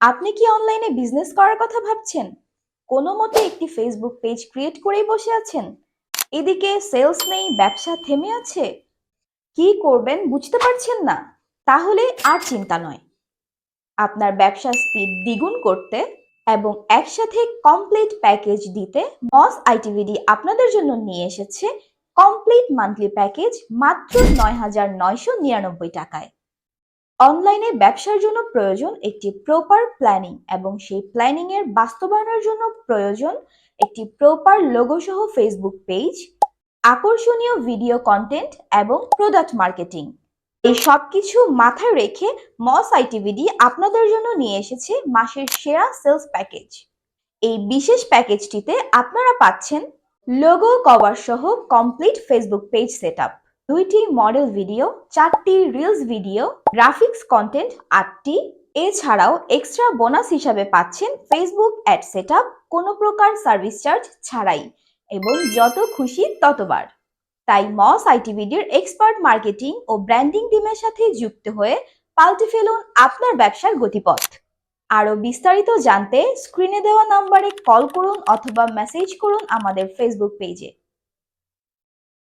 আপনি কি অনলাইনে বিজনেস করার কথা ভাবছেন? কোনো মতে একটি ফেসবুক পেজ ক্রিয়েট করেই বসে আছেন? এদিকে সেলস নেই, ব্যবসা থেমে আছে। কি করবেন বুঝতে পারছেন না, তাহলে আর চিন্তা নয়। আপনার ব্যবসার স্পিড দ্বিগুণ করতে এবং একসাথে কমপ্লিট প্যাকেজ দিতে মস আইটিভিডি আপনাদের জন্য নিয়ে এসেছে কমপ্লিট মান্থলি প্যাকেজ মাত্র নয় হাজার নয়শো নিরানব্বই টাকায়। অনলাইনে ব্যবসার জন্য প্রয়োজন একটি প্রপার প্ল্যানিং এবং সেই প্ল্যানিং এর বাস্তবায়নের জন্য প্রয়োজন একটি প্রপার লোগো সহ ফেসবুক পেজ আকর্ষণীয় ভিডিও কন্টেন্ট এবং প্রোডাক্ট মার্কেটিং এই সবকিছু মাথায় রেখে মস আইটিভিডি আপনাদের জন্য নিয়ে এসেছে মাসের সেরা সেলস প্যাকেজ এই বিশেষ প্যাকেজটিতে আপনারা পাচ্ছেন লোগো কভার সহ কমপ্লিট ফেসবুক পেজ সেটআপ দুইটি মডেল ভিডিও চারটি রিলস ভিডিও গ্রাফিক্স কন্টেন্ট আটটি। এছাড়াও এক্সট্রা বোনাস হিসাবে পাচ্ছেন ফেসবুক অ্যাড সেটআপ কোনো প্রকার সার্ভিস চার্জ ছাড়াই। এবং যত খুশি ততবার। তাই মস আইটিভিডির এক্সপার্ট মার্কেটিং ও ব্র্যান্ডিং টিমের সাথে যুক্ত হয়ে পাল্টে ফেলুন আপনার ব্যবসার গতিপথ। আরও বিস্তারিত জানতে স্ক্রিনে দেওয়া নম্বরে কল করুন অথবা মেসেজ করুন আমাদের ফেসবুক পেজে